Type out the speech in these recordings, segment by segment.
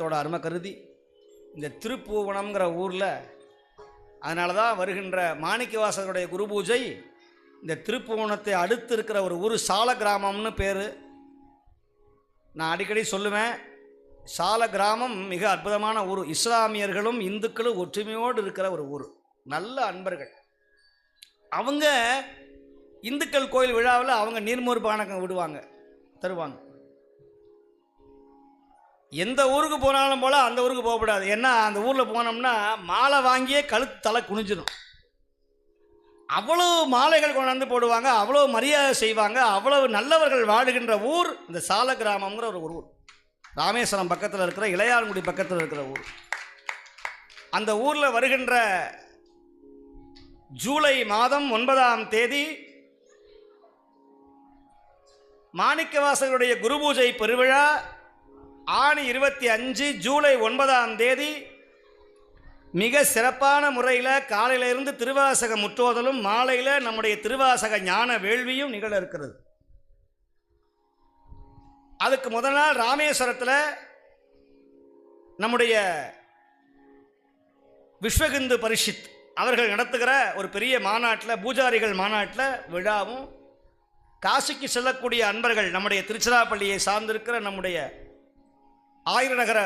தோட அருமை கருதி இந்த திருப்பூவனம்ங்கிற ஊரில் அதனால தான் வருகின்ற மாணிக்கவாசகருடைய குரு பூஜை இந்த திருப்புவனத்தை அடுத்து இருக்கிற ஒரு ஊர் சால கிராமம்னு பேர். நான் அடிக்கடி சொல்லுவேன் சால கிராமம் மிக அற்புதமான ஊர். இஸ்லாமியர்களும் இந்துக்களும் ஒற்றுமையோடு இருக்கிற ஒரு ஊர். நல்ல அன்பர்கள். அவங்க இந்துக்கள் கோயில் விழாவில் அவங்க நீர்மூர் பானகம் விடுவாங்க தருவாங்க. எந்த ஊருக்கு போனாலும் போல் அந்த ஊருக்கு போகக்கூடாது. ஏன்னா அந்த ஊரில் போனோம்னா மாலை வாங்கியே கழுத்து தலை குனிஞ்சிடும் அவ்வளோ மாலைகள் கொண்டாந்து போடுவாங்க அவ்வளோ மரியாதை செய்வாங்க அவ்வளவு நல்லவர்கள் வாழுகின்ற ஊர் இந்த சால கிராமங்கிற ஒரு ஊர். ராமேஸ்வரம் பக்கத்தில் இருக்கிற இளையான்குடி பக்கத்தில் இருக்கிற ஊர். அந்த ஊரில் வருகின்ற ஜூலை மாதம் ஒன்பதாம் தேதி மாணிக்கவாசகருடைய குரு பூஜை பெருவிழா ஆணி இருபத்தி அஞ்சு ஜூலை ஒன்பதாம் தேதி மிக சிறப்பான முறையில் காலையிலிருந்து திருவாசக முற்றோதலும் மாலையில் நம்முடைய திருவாசக ஞான வேள்வியும் நிகழ இருக்கிறது. அதுக்கு முதல் நாள் ராமேஸ்வரத்தில் நம்முடைய விஸ்வகிந்து பரிஷித் அவர்கள் நடத்துகிற ஒரு பெரிய மாநாட்டில் பூஜாரிகள் மாநாட்டில் விழாவும் காசிக்கு செல்லக்கூடிய அன்பர்கள் நம்முடைய திருச்சிராப்பள்ளியை சார்ந்திருக்கிற நம்முடைய ஆயிரநகர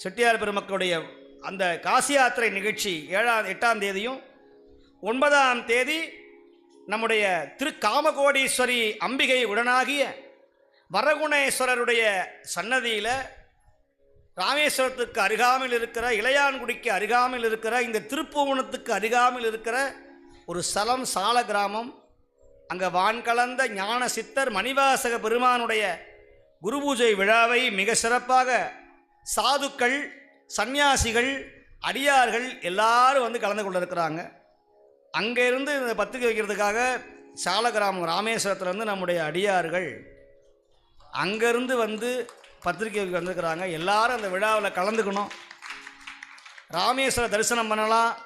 செட்டியார் பெருமக்களுடைய அந்த காசி யாத்திரை நிகழ்ச்சி ஏழாம் எட்டாம் தேதியும் ஒன்பதாம் தேதி நம்முடைய திரு காமகோடீஸ்வரி அம்பிகை உடனாகிய வரகுணேஸ்வரருடைய சன்னதியில் ராமேஸ்வரத்துக்கு அருகாமையில் இருக்கிற இளையான்குடிக்கு அருகாமையில் இருக்கிற இந்த திருப்புவனத்துக்கு அருகாமையில் இருக்கிற ஒரு ஸ்தலம் சால கிராமம் அங்கே வான் கலந்த ஞான சித்தர் மணிவாசக பெருமானுடைய குரு பூஜை விழாவை மிக சிறப்பாக சாதுக்கள் சந்நியாசிகள் அடியார்கள் எல்லாரும் வந்து கலந்து கொண்டு இருக்கிறாங்க அங்கேருந்து இந்த பத்திரிக்கை வைக்கிறதுக்காக சால கிராமம் ராமேஸ்வரத்துலேருந்து நம்முடைய அடியார்கள் அங்கேருந்து வந்து பத்திரிக்கை வைக்க வந்திருக்கிறாங்க. எல்லாரும் அந்த விழாவில் கலந்துக்கணும். ராமேஸ்வர தரிசனம் பண்ணலாம்.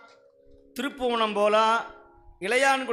திருப்புவனம் போகலாம் இளையான்குடி